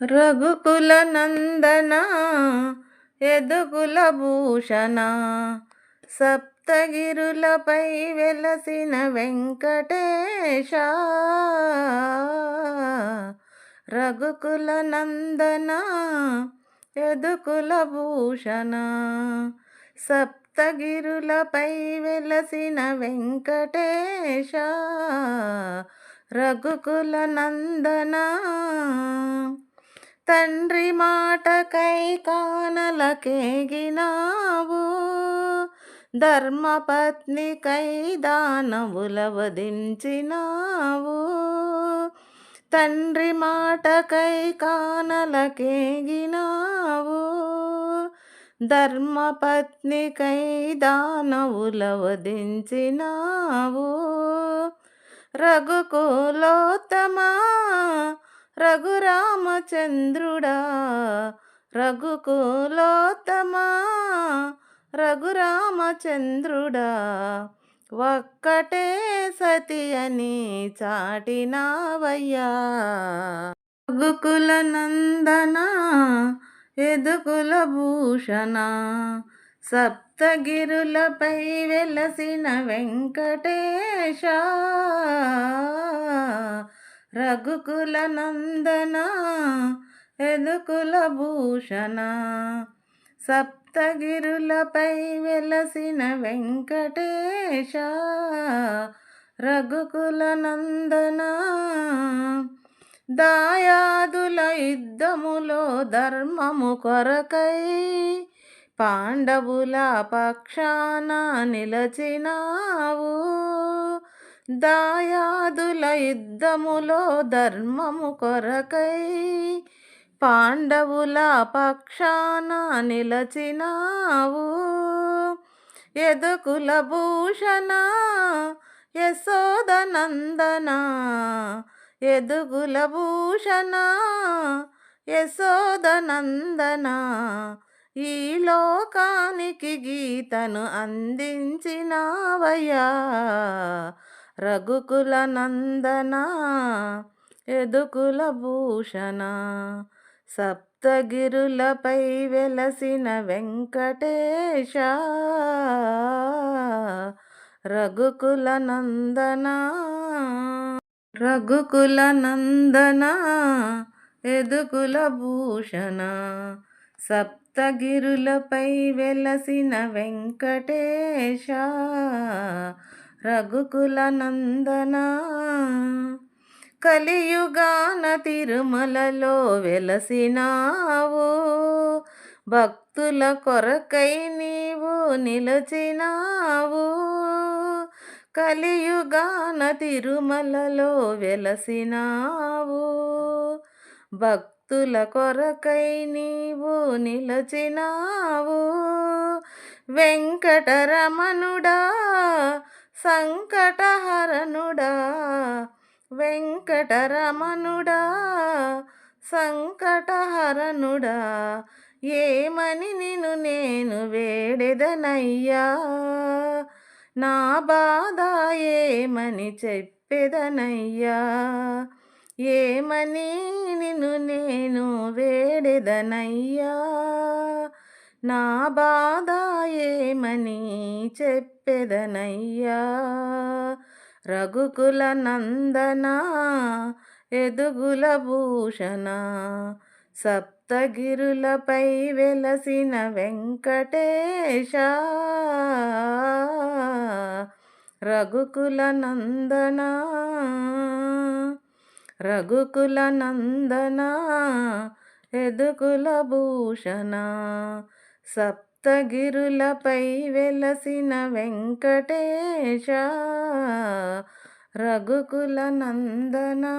రఘుకుల నందన ఎదుకుల భూషణ సప్తగిరులపై వెలసిన వెంకటేశ రఘుకుల నందన ఎదుకుల భూషణ సప్తగిరులపై వెలసిన వెంకటేశ రఘుకుల నందన తండ్రి మాటకై కానలకేగినావు. ధర్మపత్నికై దానవుల వధించినావు తండ్రి మాటకై కానలకేగినావు. ధర్మపత్నికై దానవుల వధించినావు రఘుకులోత్తమా రఘురామచంద్రుడా రఘుకులోత్తమా రఘురామచంద్రుడా ఒక్కటే సతి అని చాటినావయ్యా. రఘుకుల నందన ఎదుకుల భూషణ సప్తగిరులపై వెలసిన వెంకటేశ. రఘుకుల నందన ఎదుకుల భూషణ సప్తగిరులపై వెలసిన వెంకటేశ రఘుకుల నందన దాయాదుల యుద్ధములో ధర్మము కొరకై పాండవుల పక్షాన నిలచినావు దాయాదుల యుద్ధములో ధర్మము కొరకై పాండవుల పక్షాన నిలచినావు. ఎదుకుల భూషణ యశోదనందన ఎదుగుల భూషణ యశోదనందన ఈ లోకానికి గీతను అందించినావయ్యా. రఘుకుల నందన ఎదుకుల భూషణ సప్తగిరులపై వెలసిన వెంకటేశ రఘుకుల నందన రఘుకుల నందన ఎదుకుల భూషణ సప్తగిరులపై వెలసిన వెంకటేశ రఘుకుల నందన కలియుగాన తిరుమలలో వెలసినావు. భక్తుల కొరకై నీవు నిలచినావు. కలియుగాన తిరుమలలో వెలసినావు. భక్తుల కొరకై నీవు నిలచినావు. వెంకటరమణుడా సంకటహరణుడా వెంకటరమణుడా సంకటహరణుడా ఏమని నిను నేను వేడెదనయ్యా? నా బాధ ఏమని చెప్పెదనయ్యా? ఏమని నిన్ను నేను వేడెదనయ్యా? నా బాధ ఏమని చెప్పెదనయ్యా? రఘుకుల నందన ఎదుగుల భూషణ సప్తగిరులపై వెలసిన వెంకటేశ. రఘుకుల నందన రఘుకుల నందన ఎదుకుల భూషణ సప్తగిరులపై వెలసిన వెంకటేశ రఘుకుల నందనా.